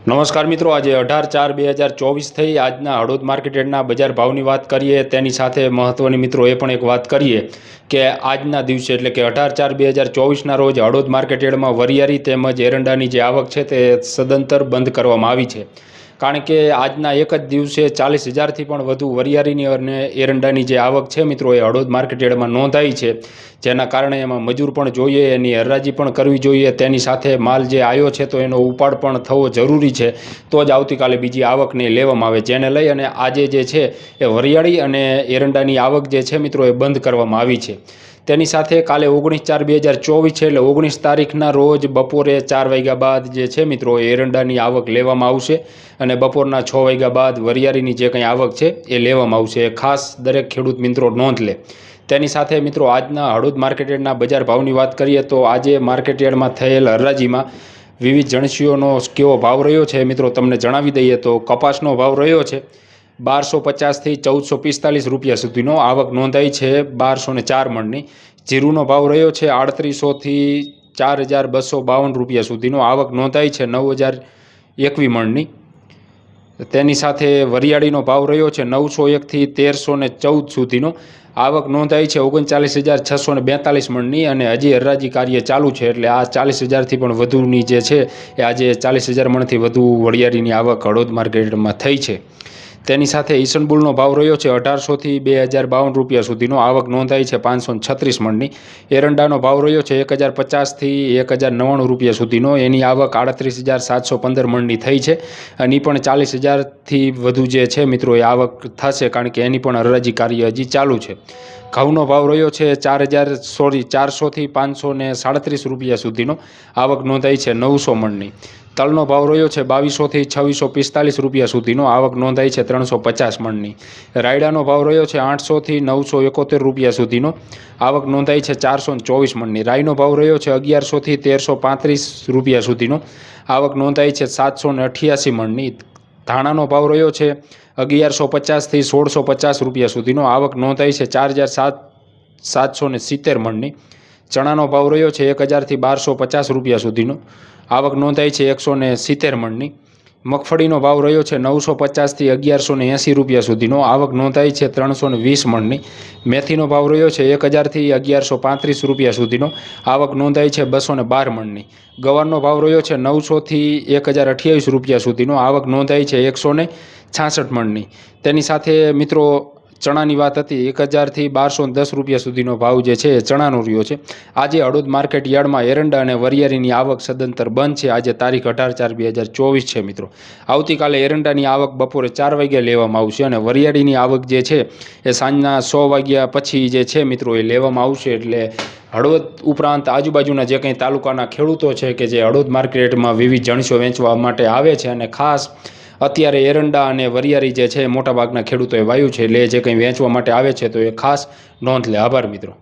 નમસ્કાર મિત્રો, આજે અઢાર ચાર બે હજાર ચોવીસ થઈ આજના હળોદ માર્કેટના બજાર ભાવની વાત કરીએ, તેની સાથે મહત્ત્વની મિત્રો એ પણ એક વાત કરીએ કે આજના દિવસે એટલે કે અઢાર ચાર બે હજાર ચોવીસના રોજ હળોદ માર્કેટેડમાં વરિયારી તેમજ એરંડાની જે આવક છે તે સદંતર બંધ કરવામાં આવી છે. કારણ કે આજના એક જ દિવસે ચાલીસ હજારથી પણ વધુ વરિયાળીની અને એરંડાની જે આવક છે મિત્રો, એ હળોદ માર્કેટયાર્ડમાં નોંધાઈ છે. જેના કારણે એમાં મજૂર પણ જોઈએ, એની હરાજી પણ કરવી જોઈએ. તેની સાથે માલ જે આવ્યો છે તો એનો ઉપાડ પણ થવો જરૂરી છે. તો જ આવતીકાલે બીજી આવકને લેવામાં આવે. જેને લઈ અને આજે જે છે એ વરિયાળી અને એરંડાની આવક જે છે મિત્રો, એ બંધ કરવામાં આવી છે. તેની સાથે કાલે ઓગણીસ ચાર બે હજાર ચોવીસ છે એટલે ઓગણીસ તારીખના રોજ બપોરે ચાર વાગ્યા બાદ જે છે મિત્રો એરંડાની આવક લેવામાં આવશે અને બપોરના છ વાગ્યા બાદ વરિયાળીની જે કંઈ આવક છે એ લેવામાં આવશે. ખાસ દરેક ખેડૂત મિત્રો નોંધ લે. તેની સાથે મિત્રો આજના હળદ માર્કેટયાર્ડના બજાર ભાવની વાત કરીએ તો આજે માર્કેટયાર્ડમાં થયેલ હરાજીમાં વિવિધ જણસીઓનો કેવો ભાવ રહ્યો છે મિત્રો તમને જણાવી દઈએ તો કપાસનો ભાવ રહ્યો છે. બારસો પચાસથી ચૌદસો પિસ્તાલીસ રૂપિયા સુધીનો આવક નોંધાઈ છે. બારસો ને ચાર મણની. જીરુનો ભાવ રહ્યો છે આડત્રીસોથી ચાર હજાર બસો બાવન રૂપિયા સુધીનો આવક નોંધાઈ છે નવ હજાર એકવી મણની. તેની સાથે વરિયાળીનો ભાવ રહ્યો છે નવસો એકથી તેરસો ને ચૌદ સુધીનો. આવક નોંધાઈ છે ઓગણચાલીસ હજાર છસો ને બેતાલીસ મણની અને હજી હરરાજી કાર્ય ચાલુ છે એટલે આ ચાલીસ હજારથી પણ વધુની જે છે એ આજે ચાલીસ હજાર મણથી વધુ વરિયાળીની આવક હળોદ માર્કેટમાં થઈ છે. તેની સાથે ઈસનબુલનો ભાવ રહ્યો છે અઢારસોથી બે હજાર બાવન રૂપિયા સુધીનો. આવક નોંધાઈ છે પાંચસો છત્રીસ મણની. એરંડાનો ભાવ રહ્યો છે એક હજાર પચાસથી એક હજાર નવ્વાણું રૂપિયા સુધીનો. એની આવક આડત્રીસ હજાર સાતસો પંદર મણની થઈ છે. અને એ પણ ચાલીસ હજારથી વધુ જે છે મિત્રો એ આવક થશે કારણ કે એની પણ હરાજી કાર્ય હજી ચાલુ છે. ઘઉંનો ભાવ રહ્યો છે ચાર હજાર, સોરી ચારસોથી પાંચસો ને સાડત્રીસ રૂપિયા સુધીનો. આવક નોંધાઈ છે નવસો મણની. તલનો ભાવ રહ્યો છે બાવીસોથી છવ્વીસો પિસ્તાલીસ રૂપિયા સુધીનો. આવક નોંધાઈ છે ત્રણસો પચાસ મણની. રાયડાનો ભાવ રહ્યો છે આઠસોથી નવસો એકોતેર રૂપિયા સુધીનો. આવક નોંધાઈ છે ચારસો ચોવીસ મણની. રાઈનો ભાવ રહ્યો છે અગિયારસોથી તેરસો પાંત્રીસ રૂપિયા સુધીનો. આવક નોંધાઈ છે સાતસો ને અઠ્યાસી મણની. ધાણાનો ભાવ રહ્યો છે અગિયારસો પચાસથી સોળસો પચાસ રૂપિયા સુધીનો. આવક નોંધાઈ છે ચાર હજાર સાત સાતસો ને સિત્તેર મણની. ચણાનો ભાવ રહ્યો છે એક હજારથી બારસો પચાસ રૂપિયા સુધીનો. આવક નોંધાઈ છે એકસો ને સિત્તેર મણની. મગફળીનો ભાવ રહ્યો છે નવસો પચાસથી અગિયારસો ને એંસી રૂપિયા સુધીનો. આવક નોંધાઈ છે ત્રણસો ને વીસ મણની. મેથીનો ભાવ રહ્યો છે એક હજારથી અગિયારસો પાંત્રીસ રૂપિયા સુધીનો. આવક નોંધાઈ છે બસો ને બાર મણની. ગવારનો ભાવ રહ્યો છે નવસોથી એક હજાર અઠ્યાવીસ રૂપિયા સુધીનો. આવક નોંધાઈ છે એકસો ને છાસઠ મણની. તેની સાથે મિત્રો ચણાની વાત હતી, એક હજારથી બારસો દસ રૂપિયા સુધીનો ભાવ જે છે એ ચણાનો રહ્યો છે. આજે હળોદ માર્કેટ યાર્ડમાં એરંડા અને વરિયાળીની આવક સદંતર બંધ છે. આજે તારીખ અઢાર ચાર બે હજાર ચોવીસ છે, મિત્રો. આવતીકાલે એરંડાની આવક બપોરે ચાર વાગ્યા લેવામાં આવશે અને વરિયાળીની આવક જે છે એ સાંજના સો વાગ્યા પછી જે છે, મિત્રો, એ લેવામાં આવશે. એટલે હળવદ ઉપરાંત આજુબાજુના જે કંઈ તાલુકાના ખેડૂતો છે કે જે હળવદ માર્કેટમાં વિવિધ જણસો વેચવા માટે આવે છે અને ખાસ અત્યારે એરંડા અને વરિયારી જે છે મોટાભાગના ખેડૂતોએ વાયુ છે. એટલે જે કંઈ વેચવા માટે આવે છે તો એ ખાસ નોંધ લે. આભાર મિત્રો.